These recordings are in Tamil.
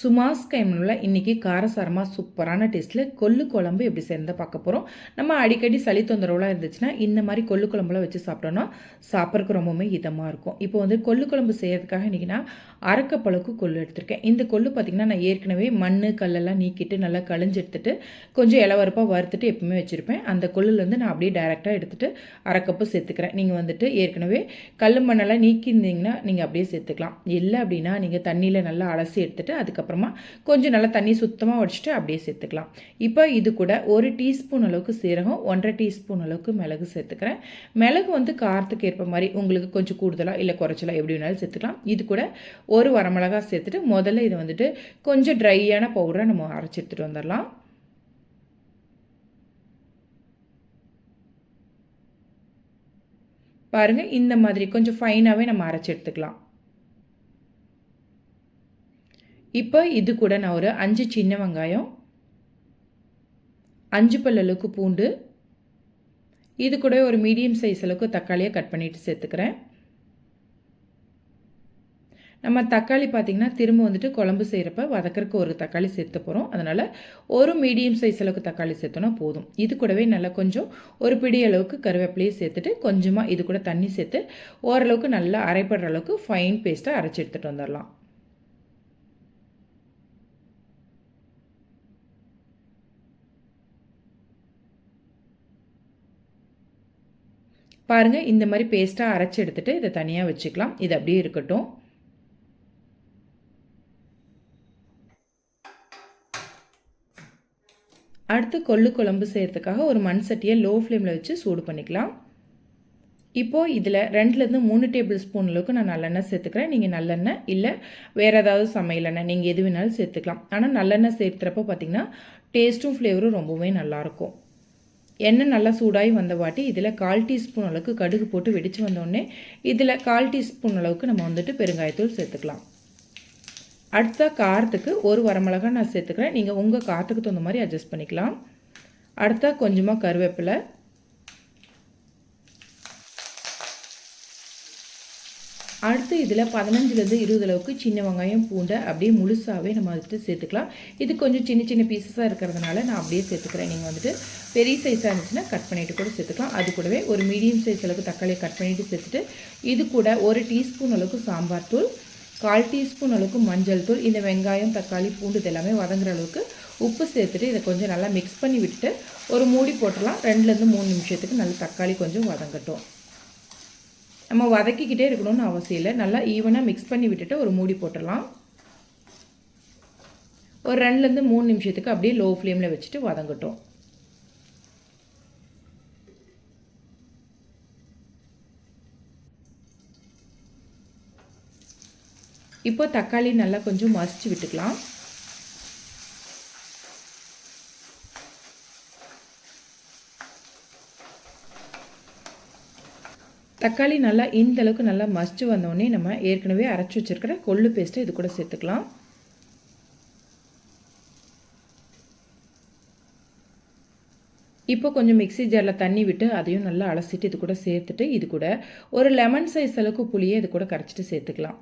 சுமாஸ் கைமனில் இன்றைக்கி காரசாரமாக சூப்பரான டேஸ்ட்டில் கொள்ளு குழம்பு எப்படி சேர்ந்து பார்க்க போகிறோம் நம்ம அடிக்கடி சளி தொந்தரவுலாம் இருந்துச்சுன்னா இந்த மாதிரி கொள்ளு குழம்புலாம் வச்சு சாப்பிட்டோன்னா சாப்பிட்றதுக்கு ரொம்பவுமே இதமாக இருக்கும். இப்போ வந்து கொள்ளு குழம்பு செய்கிறதுக்காக இன்றைக்கி நான் கொள்ளு எடுத்திருக்கேன். இந்த கொள்ளு பார்த்திங்கன்னா நான் ஏற்கனவே மண் கல்லெல்லாம் நீக்கிட்டு நல்லா கழிஞ்சு எடுத்துட்டு கொஞ்சம் இலவரப்பாக வறுத்துட்டு எப்பவுமே வச்சுருப்பேன். அந்த கொள்ளுலேருந்து நான் அப்படியே டேரெக்டாக எடுத்துகிட்டு அரைக்கப்பு சேர்த்துக்கிறேன். நீங்கள் வந்துட்டு ஏற்கனவே கல் மண்ணெல்லாம் நீக்கியிருந்தீங்கன்னா நீங்கள் அப்படியே சேர்த்துக்கலாம். இல்லை அப்படின்னா நீங்கள் தண்ணியில் நல்லா அலசி எடுத்துகிட்டு அதுக்கு அதுக்கப்புறமா கொஞ்சம் நல்லா தண்ணி சுத்தமாக வடிச்சிட்டு அப்படியே சேர்த்துக்கலாம். இப்போ இது கூட ஒரு டீஸ்பூன் அளவுக்கு சீரகம் ஒன்றரை டீஸ்பூன் அளவுக்கு மிளகு சேர்த்துக்கிறேன். மிளகு வந்து காரத்துக்கு ஏற்ப மாதிரி உங்களுக்கு கொஞ்சம் கூடுதலாக இல்லை குறைச்சலாக எப்படி வேணாலும் சேர்த்துக்கலாம். இது கூட ஒரு வரமிளகா சேர்த்துட்டு முதல்ல இதை வந்துட்டு கொஞ்சம் ட்ரையான பவுடரை நம்ம அரைச்சி எடுத்துகிட்டு வந்துடலாம். பாருங்கள் இந்த மாதிரி கொஞ்சம் ஃபைனாகவே நம்ம அரைச்சி எடுத்துக்கலாம். இப்போ இது கூட நான் ஒரு அஞ்சு சின்ன வெங்காயம் அஞ்சு பல்லளவுக்கு பூண்டு இது கூட ஒரு மீடியம் சைஸ் அளவுக்கு தக்காளியை கட் பண்ணிவிட்டு சேர்த்துக்கிறேன். நம்ம தக்காளி பார்த்திங்கன்னா திரும்ப வந்துட்டு குழம்பு செய்கிறப்ப வதக்கறக்கு ஒரு தக்காளி சேர்த்து போகிறோம் அதனால் ஒரு மீடியம் சைஸ் அளவுக்கு தக்காளி சேர்த்தோன்னா போதும். இது கூடவே நல்லா கொஞ்சம் ஒரு பிடி அளவுக்கு கருவேப்பிலையை சேர்த்துட்டு கொஞ்சமாக இது கூட தண்ணி சேர்த்து ஓரளவுக்கு நல்லா அரைப்படுற அளவுக்கு ஃபைன் பேஸ்ட்டாக அரைச்சி எடுத்துகிட்டு வந்துடலாம் பாருங்கள் இந்த மாதிரி பேஸ்ட்டாக அரைச்சி எடுத்துகிட்டு இதை தனியாக வச்சுக்கலாம். இது அப்படியே இருக்கட்டும். அடுத்து கொள்ளு குழம்பு செய்கிறதுக்காக ஒரு மண் சட்டியை லோ ஃப்ளேமில் வச்சு சூடு பண்ணிக்கலாம். இப்போது இதில் ரெண்டுலேருந்து மூணு டேபிள் ஸ்பூன் அளவுக்கு நான் நல்லெண்ணெய் சேர்த்துக்கிறேன். நீங்கள் நல்லெண்ணெய் இல்லை வேறு ஏதாவது சமையலெண்ணெய் நீங்கள் எது வேணாலும் சேர்த்துக்கலாம். ஆனால் நல்லெண்ணெய் சேர்த்துறப்போ பார்த்திங்கன்னா டேஸ்ட்டும் ஃப்ளேவரும் ரொம்பவே நல்லாயிருக்கும் எண்ணெய் நல்லா சூடாகி வந்த வாட்டி இதில் கால் டீஸ்பூன் அளவுக்கு கடுகு போட்டு வெடித்து வந்தோடனே இதில் கால் டீஸ்பூன் அளவுக்கு நம்ம வந்துட்டு பெருங்காயத்தூள் சேர்த்துக்கலாம். அடுத்த காரத்துக்கு ஒரு வரமிளகா நான் சேர்த்துக்கிறேன். நீங்கள் உங்கள் காரத்துக்கு தகுந்த மாதிரி அட்ஜஸ்ட் பண்ணிக்கலாம். அடுத்த கொஞ்சமாக கருவேப்பிலை அடுத்து இதில் பதினஞ்சுலேருந்து இருபது அளவுக்கு சின்ன வெங்காயம் பூண்டை அப்படியே முழுசாகவே நம்ம வந்துட்டு சேர்த்துக்கலாம். இது கொஞ்சம் சின்ன சின்ன பீசஸாக இருக்கிறதுனால நான் அப்படியே சேர்த்துக்கிறேன். நீங்கள் வந்துட்டு பெரிய சைஸாக இருந்துச்சுன்னா கட் பண்ணிவிட்டு கூட சேர்த்துக்கலாம். அது கூடவே ஒரு மீடியம் சைஸ் அளவுக்கு தக்காளியை கட் பண்ணிவிட்டு சேர்த்துட்டு இது கூட ஒரு டீஸ்பூன் அளவுக்கு சாம்பார் தூள் கால் டீஸ்பூன் அளவுக்கு மஞ்சள் தூள் இந்த வெங்காயம் தக்காளி பூண்டு இதெல்லாமே வதங்குற அளவுக்கு உப்பு சேர்த்துட்டு இதை கொஞ்சம் நல்லா மிக்ஸ் பண்ணி விட்டுட்டு ஒரு மூடி போட்டுடலாம். ரெண்டுலேருந்து மூணு நிமிஷத்துக்கு நல்லா தக்காளி கொஞ்சம் வதங்கட்டும். நம்ம வதக்கிக்கிட்டே இருக்கணும்னு அவசியம் இல்லை. நல்லா ஈவனாக மிக்ஸ் பண்ணி விட்டுட்டு ஒரு மூடி போட்டுடலாம். ஒரு ரெண்டுலேருந்து மூணு நிமிஷத்துக்கு அப்படியே லோ ஃப்ளேமில் வச்சுட்டு வதங்கட்டும். இப்போ தக்காளி நல்லா கொஞ்சம் மசிச்சு விட்டுக்கலாம். தக்காளி நல்லா இந்த அளவுக்கு நல்லா மசிச்சு வந்தோடனே நம்ம ஏற்கனவே அரைச்சி வச்சுருக்கிற கொள்ளு பேஸ்ட்டை இது கூட சேர்த்துக்கலாம். இப்போ கொஞ்சம் மிக்சி ஜாரில் தண்ணி விட்டு அதையும் நல்லா அலசிட்டு இது கூட சேர்த்துட்டு இது கூட ஒரு லெமன் சைஸ் அளவுக்கு புளியை இது கூட கரைச்சிட்டு சேர்த்துக்கலாம்.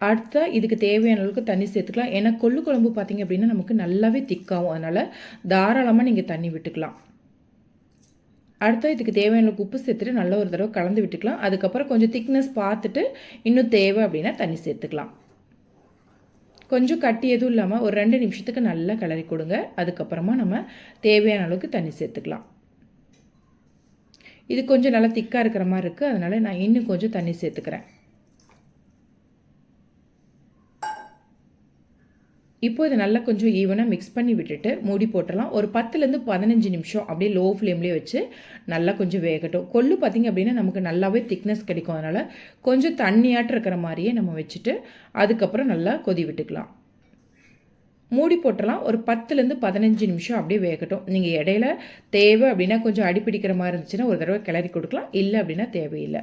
அடுத்த இதுக்கு தேவையான அளவுக்கு தண்ணி சேர்த்துக்கலாம். ஏன்னா கொள்ளு குழம்பு பார்த்திங்க அப்படின்னா நமக்கு நல்லாவே திக்காகும். அதனால் தாராளமாக நீங்கள் தண்ணி விட்டுக்கலாம். அடுத்த இதுக்கு தேவையான அளவுக்கு உப்பு சேர்த்துட்டு நல்ல ஒரு தடவை கலந்து விட்டுக்கலாம். அதுக்கப்புறம் கொஞ்சம் திக்னஸ் பார்த்துட்டு இன்னும் தேவை அப்படின்னா தண்ணி சேர்த்துக்கலாம். கொஞ்சம் கட்டி எதுவும் இல்லாமல் ஒரு ரெண்டு நிமிஷத்துக்கு நல்லா கிளறி கொடுங்க. அதுக்கப்புறமா நம்ம தேவையான அளவுக்கு தண்ணி சேர்த்துக்கலாம். இது கொஞ்சம் நல்லா திக்காக இருக்கிற மாதிரி இருக்குது அதனால் நான் இன்னும் கொஞ்சம் தண்ணி சேர்த்துக்கிறேன். இப்போ இதை நல்லா கொஞ்சம் ஈவனாக மிக்ஸ் பண்ணி விட்டுட்டு மூடி போட்டலாம் ஒரு பத்துலேருந்து பதினஞ்சு நிமிஷம் அப்படியே லோ ஃப்ளேம்லேயே வச்சு நல்லா கொஞ்சம் வேகட்டும். கொள்ளு பார்த்திங்க அப்படின்னா நமக்கு நல்லாவே திக்னஸ் கிடைக்கும். அதனால் கொஞ்சம் தண்ணியாட்டு இருக்கிற மாதிரியே நம்ம வச்சுட்டு அதுக்கப்புறம் நல்லா கொதி விட்டுக்கலாம். மூடி போட்டலாம் ஒரு பத்துலேருந்து பதினஞ்சு நிமிஷம் அப்படியே வேகட்டும். நீங்கள் இடையில தேவை அப்படின்னா கொஞ்சம் அடிப்பிடிக்கிற மாதிரி இருந்துச்சுன்னா ஒரு தடவை கிளறி கொடுக்கலாம். இல்லை அப்படின்னா தேவையில்லை.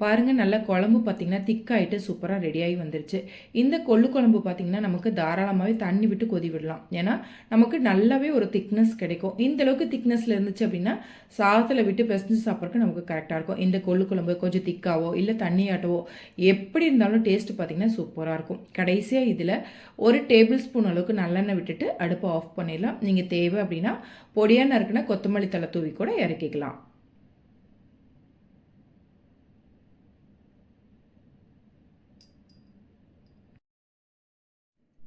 பாருங்கள் நல்லா குழம்பு பார்த்திங்கன்னா திக்காயிட்டு சூப்பராக ரெடியாகி வந்துருச்சு. இந்த கொள்ளு குழம்பு பார்த்திங்கன்னா நமக்கு தாராளமாகவே தண்ணி விட்டு கொதி விடலாம். ஏன்னா நமக்கு நல்லாவே ஒரு திக்னஸ் கிடைக்கும். இந்த அளவுக்கு திக்னஸில் இருந்துச்சு அப்படின்னா சாதத்தில் விட்டு பிசைஞ்சு சாப்பிட்றதுக்கு நமக்கு கரெக்டாக இருக்கும். இந்த கொள்ளு குழம்பு கொஞ்சம் திக்காவோ இல்லை தண்ணியாட்டவோ எப்படி இருந்தாலும் டேஸ்ட் பார்த்தீங்கன்னா சூப்பராக இருக்கும். கடைசியாக இதில் ஒரு டேபிள் ஸ்பூன் அளவுக்கு நல்லெண்ணெய் விட்டுட்டு அடுப்பை ஆஃப் பண்ணிடலாம். நீங்கள் தேவை அப்படின்னா பொடியான இருக்குன்னா கொத்தமல்லி தலை தூவி கூட இறக்கிக்கலாம்.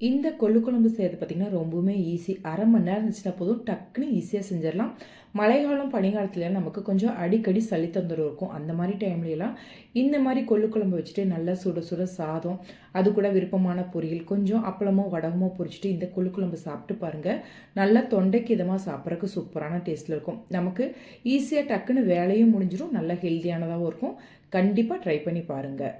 இந்த கொள்ளு குழம்பு செய்கிறது பார்த்திங்கன்னா ரொம்பவுமே ஈஸி அரை மணி நேரம் இருந்துச்சுன்னா போதும் டக்குன்னு ஈஸியாக செஞ்சிடலாம். மழைக்காலம் பனிக்காலத்துல நமக்கு கொஞ்சம் அடிக்கடி சளி தொந்தரவு இருக்கும். அந்த மாதிரி டைம்லலாம் இந்த மாதிரி கொள்ளு குழம்பு வச்சுட்டு நல்லா சுட சுட சாதம் அது கூட விருப்பமான பொரியல் கொஞ்சம் அப்பளமோ வடகமோ பொரிச்சிட்டு இந்த கொள்ளு குழம்பு சாப்பிட்டு பாருங்கள் நல்லா தொண்டைக்கு இதமாக சாப்பிட்றதுக்கு சூப்பரான டேஸ்ட்டில் இருக்கும். நமக்கு ஈஸியாக டக்குன்னு வேலையும் முடிஞ்சிடும். நல்லா ஹெல்த்தியானதாகவும் இருக்கும். கண்டிப்பாக ட்ரை பண்ணி பாருங்கள்